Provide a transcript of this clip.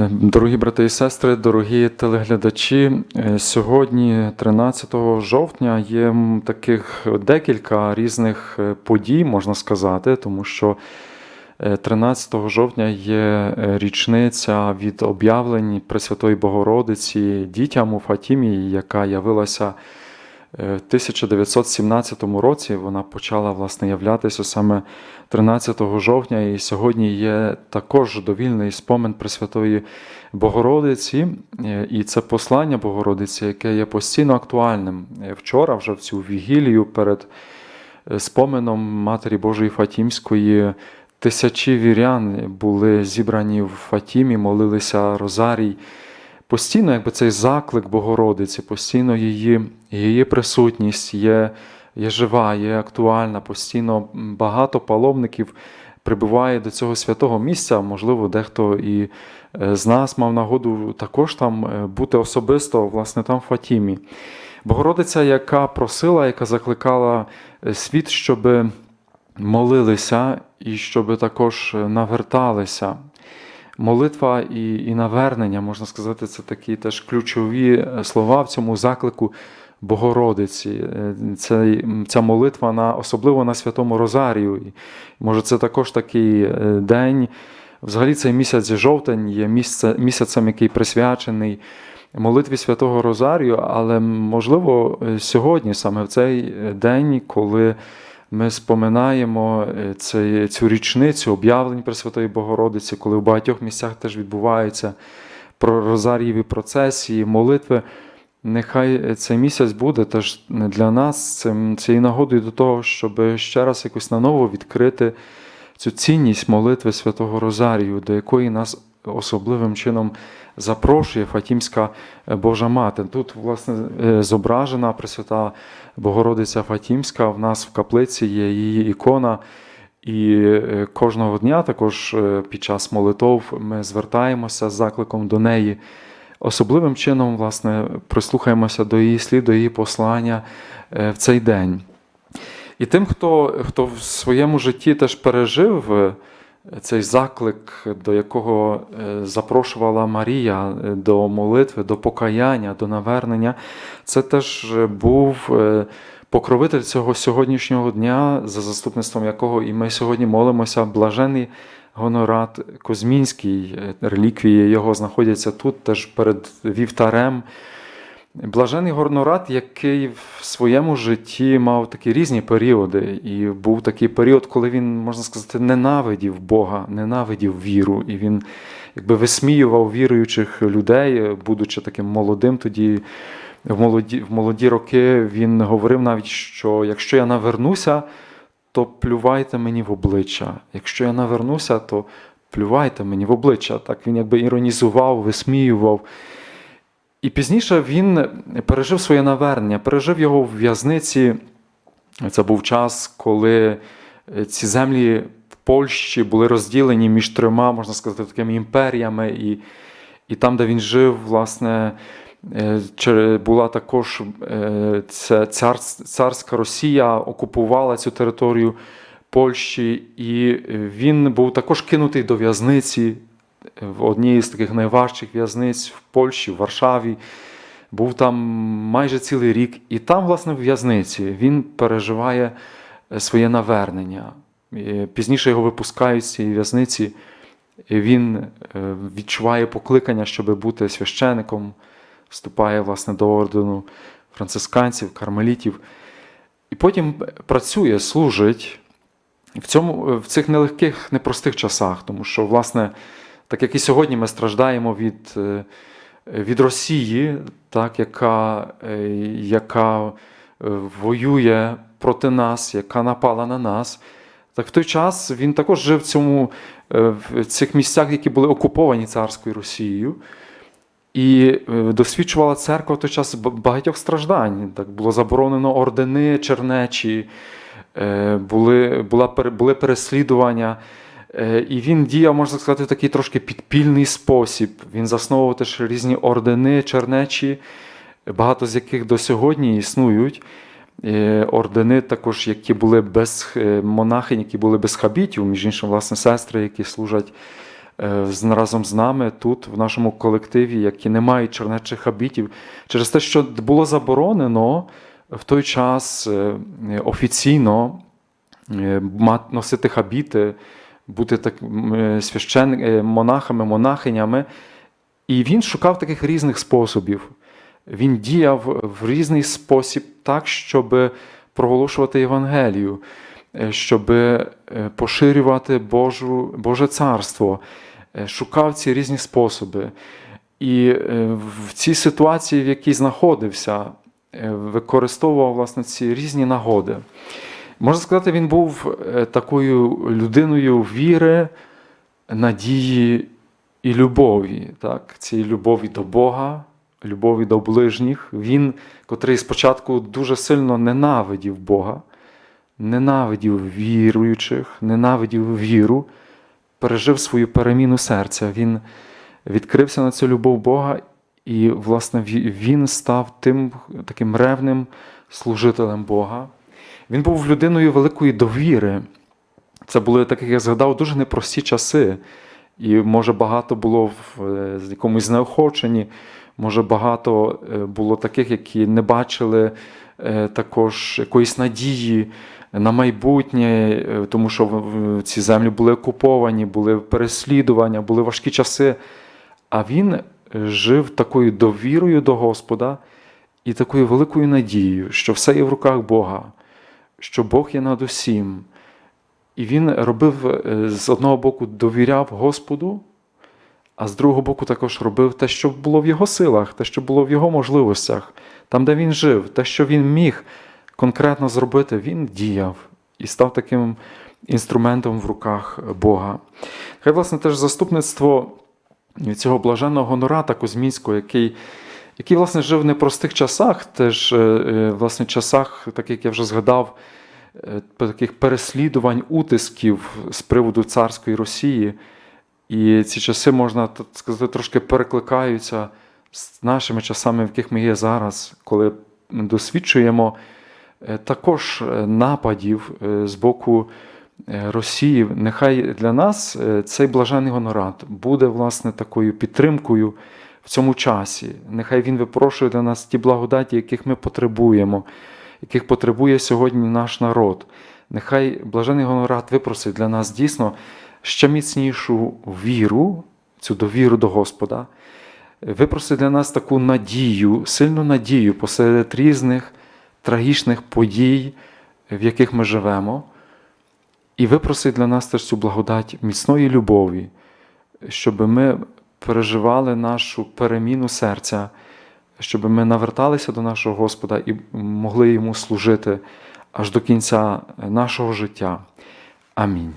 Е, Дорогі брати і сестри, дорогі телеглядачі, е, сьогодні, 13 жовтня, є таких декілька різних е, подій, можна сказати, тому що е, 13 жовтня є е, річниця від об'явлень Пресвятої Богородиці дітям у Фатімі, яка явилася е, в 1917 році. Вона почала власне являтися саме 13 жовтня, і сьогодні є також довільний спомин Пресвятої Богородиці, Е, і це послання Богородиці, яке є постійно актуальним. Е, Вчора, вже в цю вігілію перед е, споменом Матері Божої Фатімської. Тисячі вірян були зібрані в Фатімі, молилися Розарій. Постійно, якби цей заклик Богородиці, постійно її, її присутність є, є жива, є актуальна, постійно багато паломників прибуває до цього святого місця. Можливо, дехто і е, з нас мав нагоду також там е, бути особисто, власне, там в Фатімі. Богородиця, яка просила, яка закликала е, світ, щоб молилися і щоб також наверталися. Молитва і, і навернення, можна сказати, це такі теж ключові е, слова в цьому заклику Богородиці. Е, Це, ця молитва на, особливо на Святому Розарію. І, може, це також такий е, день. Взагалі, цей місяць жовтень є місце, місяцем, який присвячений молитві Святого Розарію, але можливо сьогодні, саме в цей день, коли ми споминаємо е, цю річницю об'явлень Пресвятої Богородиці, коли в багатьох місцях теж відбуваються про розарієві процесії, молитви. Нехай цей місяць буде теж для нас цим, цією нагодою до того, щоб ще раз якось наново відкрити цю цінність молитви Святого Розарію, до якої нас особливим чином запрошує Фатімська Божа Мати. Тут, власне, е, зображена Пресвята Богородиця Фатімська. В нас в каплиці є її ікона. І е, кожного дня, також е, під час молитов, ми звертаємося з закликом до неї. Особливим чином, власне, прислухаємося до її слів, до її послання е, в цей день. І тим, хто, хто в своєму житті теж пережив е, цей заклик, до якого е, запрошувала Марія е, до молитви, до покаяння, до навернення, це теж був е, покровитель цього сьогоднішнього дня, за заступництвом якого і ми сьогодні молимося, блажений Гонорат Козмінський, е, реліквії його знаходяться тут, теж перед вівтарем. Блажений Горнорат, який в своєму житті мав такі різні періоди, і був такий період, коли він, можна сказати, ненавидів Бога, ненавидів віру, і він якби висміював віруючих людей, будучи таким молодим тоді. В молоді, в молоді роки він говорив навіть, що якщо я навернуся, то плювайте мені в обличчя. Якщо я навернуся, то плювайте мені в обличчя. Так він якби іронізував, висміював. І пізніше він пережив своє навернення, пережив його в в'язниці. Це був час, коли ці землі в Польщі були розділені між трьома, можна сказати, такими імперіями. І, і там, де він жив, власне, е, була також е, ця цар, царська Росія, окупувала цю територію Польщі, і він був також кинутий до в'язниці в одній з таких найважчих в'язниць в Польщі, в Варшаві. Був там майже цілий рік, і там, власне, в в'язниці він переживає е, своє навернення. Пізніше його випускають з цієї в'язниці, він е, відчуває покликання, щоб бути священиком, вступає власне, до ордену францисканців, кармелітів. І потім працює, служить в, цьому, в цих нелегких, непростих часах, тому що, власне, так як і сьогодні ми страждаємо від, е, від Росії, так, яка, е, яка е, воює проти нас, яка напала на нас. Так в той час він також жив в, цьому, в цих місцях, які були окуповані царською Росією. І досвідчувала церква в той час багатьох страждань. Так було заборонено ордени чернечі, були, була, були переслідування. Е, І він діяв, можна сказати, в такий трошки підпільний спосіб. Він засновував теж різні ордени чернечі, багато з яких до сьогодні існують. Е, Ордени також, які були без е, монахинь, які були без хабітів, між іншим, власне, сестри, які служать разом з нами тут, в нашому колективі, які не мають чернечих habітів, через те, що було заборонено в той час офіційно носити хабіти, бути так, е, священ... е, монахами, монахинями. І він шукав таких різних способів. Він діяв в різний спосіб так, щоб проголошувати Євангелію, е, щоб поширювати Божу, Боже царство, шукав ці різні способи. І в цій ситуації, в якій знаходився, використовував власне ці різні нагоди. Можна сказати, він був е, такою людиною віри, надії і любові, так? цієї любові до Бога, любові до ближніх. Він, котрий спочатку дуже сильно ненавидів Бога, ненавидів віруючих, ненавидів віру, пережив свою переміну серця. Він відкрився на цю любов Бога, і, власне, він став тим таким ревним служителем Бога. Він був людиною великої довіри. Це були, так як я згадав, дуже непрості часи. І може багато було в е, якомусь знеохоченні, може багато е, було таких, які не бачили е, також якоїсь надії на майбутнє, тому що ці землі були окуповані, були переслідування, були важкі часи. А він жив такою довірою до Господа і такою великою надією, що все є в руках Бога, що Бог є над усім. І він робив е, з одного боку довіряв Господу, а з другого боку також робив те, що було в його силах, те, що було в його можливостях, там, де він жив, те, що він міг конкретно зробити, він діяв і став таким інструментом в руках Бога. Хай, власне, теж заступництво цього блаженного Гонората Кузьмінського, який, який власне, жив в непростих часах, теж е, е, власне, часах, так як я вже згадав, е, таких переслідувань, утисків з приводу царської Росії. І ці часи, можна сказати, трошки перекликаються з нашими часами, в яких ми є зараз, коли ми досвідчуємо також нападів з боку Росії. Нехай для нас цей блажений гонорат буде власне такою підтримкою цьому часі. Нехай він випрошує для нас ті благодаті, яких ми потребуємо, яких потребує сьогодні наш народ. Нехай блажений гонорат випросить для нас дійсно ще міцнішу віру, цю довіру до Господа, випросить для нас таку надію, сильну надію посеред різних трагічних подій, в яких ми живемо, і випросить для нас теж цю благодать міцної любові, щоб ми переживали нашу переміну серця, щоб ми наверталися до нашого Господа і могли йому служити аж до кінця нашого життя. Амінь.